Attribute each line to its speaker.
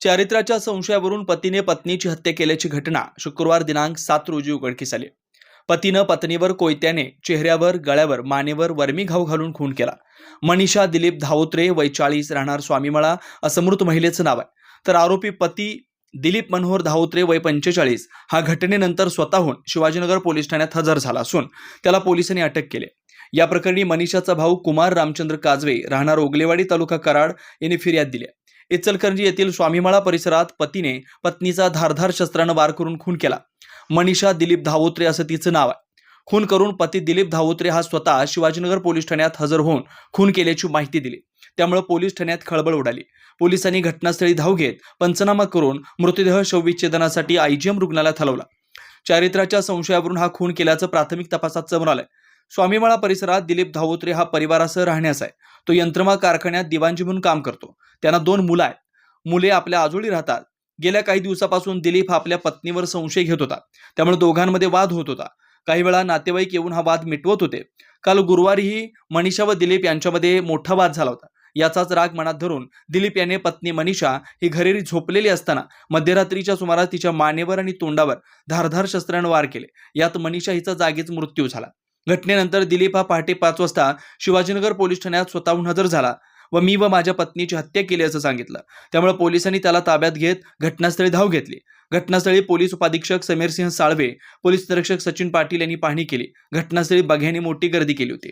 Speaker 1: चारित्र्याच्या संशयावरून पतीने पत्नीची हत्या केल्याची घटना शुक्रवार दिनांक सात रोजी उघडकीस आली. पतीनं पत्नीवर कोयत्याने चेहऱ्यावर गळ्यावर मानेवर वर्मी घाव घालून खून केला. मनीषा दिलीप धावत्रे वैचाळीस राहणार स्वामीमळा असं मृत महिलेचं नाव आहे. तर आरोपी पती दिलीप मनोहर धावत्रे वय पंचेचाळीस हा घटनेनंतर स्वतःहून शिवाजीनगर पोलीस ठाण्यात हजर झाला असून त्याला पोलिसांनी अटक केली. या प्रकरणी मनीषाचा भाऊ कुमार रामचंद्र काजवे राहणार ओगलेवाडी तालुका कराड यांनी फिर्याद दिली इचलकरंजी येथील स्वामीमाळा परिसरात पतीने पत्नीचा धारधार शस्त्रानं वार करून खून केला. मनीषा दिलीप धावोत्रे असं तिचं नाव आहे. खून करून पती दिलीप धावोत्रे हा स्वतः शिवाजीनगर पोलीस ठाण्यात हजर होऊन खून केल्याची माहिती दिली. त्यामुळे पोलीस ठाण्यात खळबळ उडाली. पोलिसांनी घटनास्थळी धाव घेत पंचनामा करून मृतदेह शवविच्छेदनासाठी आयजीएम रुग्णालयात हलवला. चारित्र्याच्या संशयावरून हा खून केल्याचं प्राथमिक तपासात समोर आलंय. स्वामीमाळा परिसरात दिलीप धावोत्रे हा परिवारासह राहण्यास आहे. तो यंत्रमाग कारखान्यात दिवाणजी म्हणून काम करतो. त्यांना दोन मुलं आहेत. मुले आपल्या आजोळी राहतात. गेल्या काही दिवसापासून दिलीप हा आपल्या पत्नीवर संशय घेत होता. त्यामुळे दोघांमध्ये वाद होत होता. काही वेळा नातेवाईक येऊन हा वाद मिटवत होते. काल गुरुवारीही मनीषा व दिलीप यांच्यामध्ये मोठा वाद झाला होता. याचाच राग मनात धरून दिलीप याने पत्नी मनीषा ही घरेरी झोपलेली असताना मध्यरात्रीच्या सुमारास तिच्या मानेवर आणि तोंडावर धारधार शस्त्राने वार केले. यात मनीषा हिचा जागीच मृत्यू झाला. घटनेनंतर दिलीप हा पहाटे पाच वाजता शिवाजीनगर पोलीस ठाण्यात स्वतःहून हजर झाला व मी व माझ्या पत्नीची हत्या केली असं सांगितलं. त्यामुळे पोलिसांनी त्याला ताब्यात घेत घटनास्थळी धाव घेतली. घटनास्थळी पोलीस उपाधीक्षक समीरसिंह साळवे पोलीस निरीक्षक सचिन पाटील यांनी पाहणी केली. घटनास्थळी बघ्यांनी मोठी गर्दी केली होती.